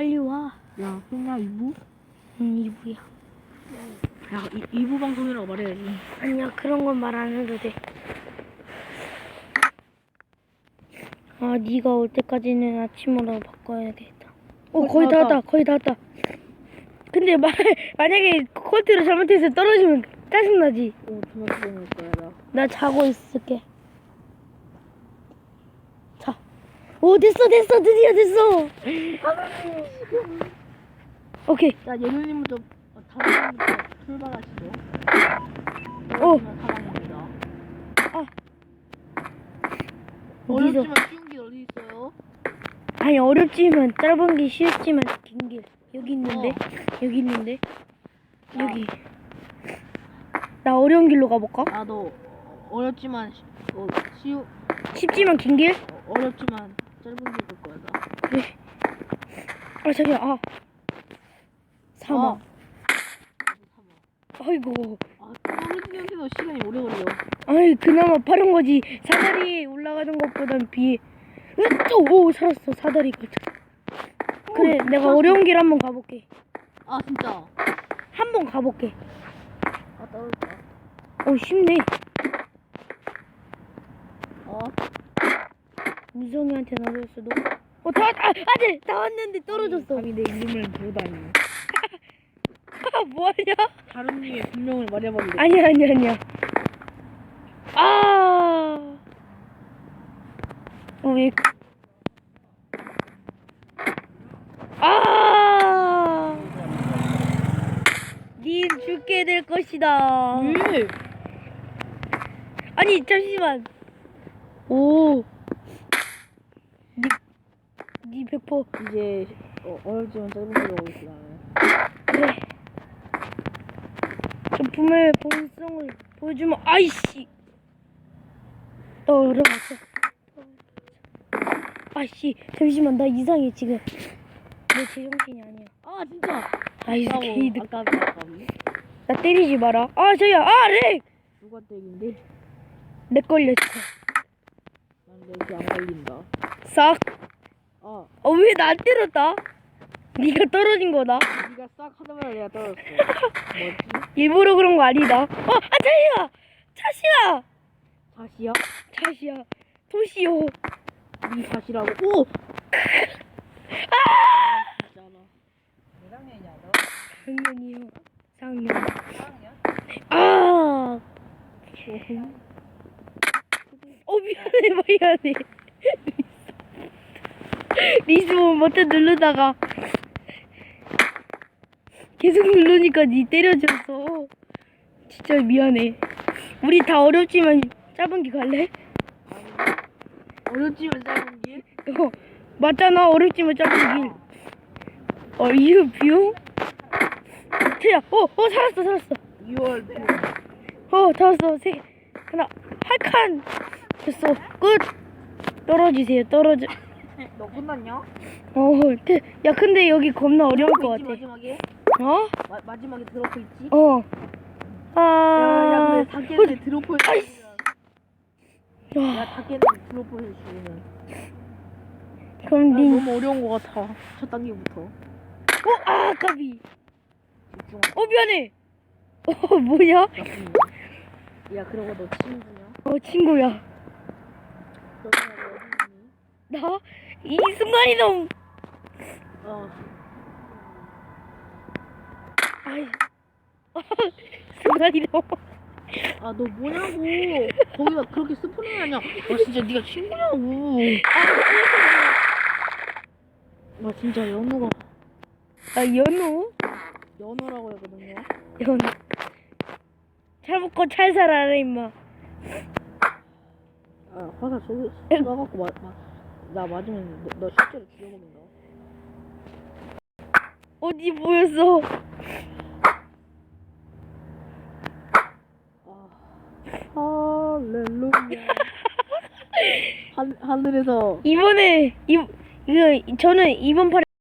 빨리 와. 야, 끝나 2부? 응, 이부야. 야, 이, 2부 방송이라고 말해야지. 아니야, 그런 건 말 안 해도 돼. 아, 네가 올 때까지는 아침으로 바꿔야겠다. 오, 어, 거의 다. 왔다. 거의 다 왔다. 근데 마, 만약에 콘트를 잘못해서 떨어지면 짜증나지. 오, 존나 뜨거울 거야, 나. 나 자고 있을게. 자. 오, 됐어, 됐어. 드디어 됐어. 오케이. 자, 예누님부터, 어, 다음부터 출발하시죠. 오. 사랑입니다. 아. 어디서? 어렵지만 쉬운 길 어디 있어요? 아니 어렵지만 짧은 게 쉽지만 긴 길 여기 있는데 어. 여기 있는데 여기 나 어려운 길로 가볼까? 나도 어렵지만, 시- 어, 쉬우, 쉽지만 긴 길? 어, 어렵지만 짧은 길갈 거야, 나. 그래 아 자기야 아 사막 어. 아이고 아, 떨어지면서도 시간이 오래 걸려. 아이 그나마 빠른 거지 사다리 올라가는 것보단 비해 으또 살았어 사다리가 그래 오, 내가. 어려운 길 한번 가볼게 아, 진짜. 한번 가볼게 아, 떨어졌다. 어 쉽네 어? 우성이한테 나줬어 너 어, 다, 아, 아직 다 왔는데 떨어졌어. 감히 내 이름을 부르다니. 아, 뭐하냐? 다른 님의 분명을 말해버리겠다. 아니야, 아니야, 아니야. 아. 어, 왜. 아. 님 죽게 될 것이다. 왜? 아니, 잠시만. 오. 니, 니 100%. 이제 어, 어렵지만 짧은 길로 오고 있어. 그래. 점품의 본성을 보여주면 아이씨. 떨어졌어. 아이씨, 잠시만 나 이상해 지금. 내 제정신이 아니야. 아 진짜. 아이 아까워. 개이득. 아깝다 아깝네. 나 때리지 마라. 아 저야, 아 렉. 누가 때린데? 렉 걸렸어. 난 렉이 안 걸린다. 싹. 아어왜 나 안 때렸다? 네가 떨어진 거다. 네가 싹 하자마자 내가 떨어졌어. 뭐지? 일부러 그런 거 아니다. 어, 아 자기야, 차시야, 다시야? 차시야, 도시요. 네 다시라고. 오. 아! 상년이요. 상년. 아! 어 미안해 미안해. 리스본 버튼 누르다가 계속 누르니까 니 때려줬어. 진짜 미안해. 우리 다 어렵지만 짧은 길 갈래? 어렵지만 짧은 길. 어, 맞잖아 어렵지만 짧은 길. 어 이거 비용? 태야, 어, 어 살았어 살았어. 6월 어, 다 왔어. 세, 하나, 한 칸. 됐어. 끝. 떨어지세요. 떨어져. 너 끝났냐? 어, 태, 야, 근데 여기 겁나 어려울 것 있지, 같아. 마지막에? 어? 마, 마지막에 드로프 있지? 어. 야, 야, 아. 근데 다 아이씨. 해주면. 야, 야, 다 깼는데 드로프 해주면. 그럼 아, 니. 너무 어려운 것 같아. 첫 단계부터. 어, 아, 까비. 집중. 어, 미안해. 어, 뭐야? 야, 그러고 너 친구냐? 어, 친구야. 나? 이 순간이 너무. 어. 아이. 순간이 너무. 아, 너 뭐냐고. 거기다 그렇게 스포닝 하냐? 아, 진짜 네가 친구냐고. 아, 진짜 연우가 아, 연우? 연우라고 하거든요. 연우. 잘 먹고 잘 살아라, 임마. 아, 화살 쏘, 쏴갖고 마, 마, 나 맞으면 너, 너 실제로 죽여버린다. 어디 보였어? 아, 할렐루야. 하, 하늘에서 이번에 이 이거 저는 이번 판에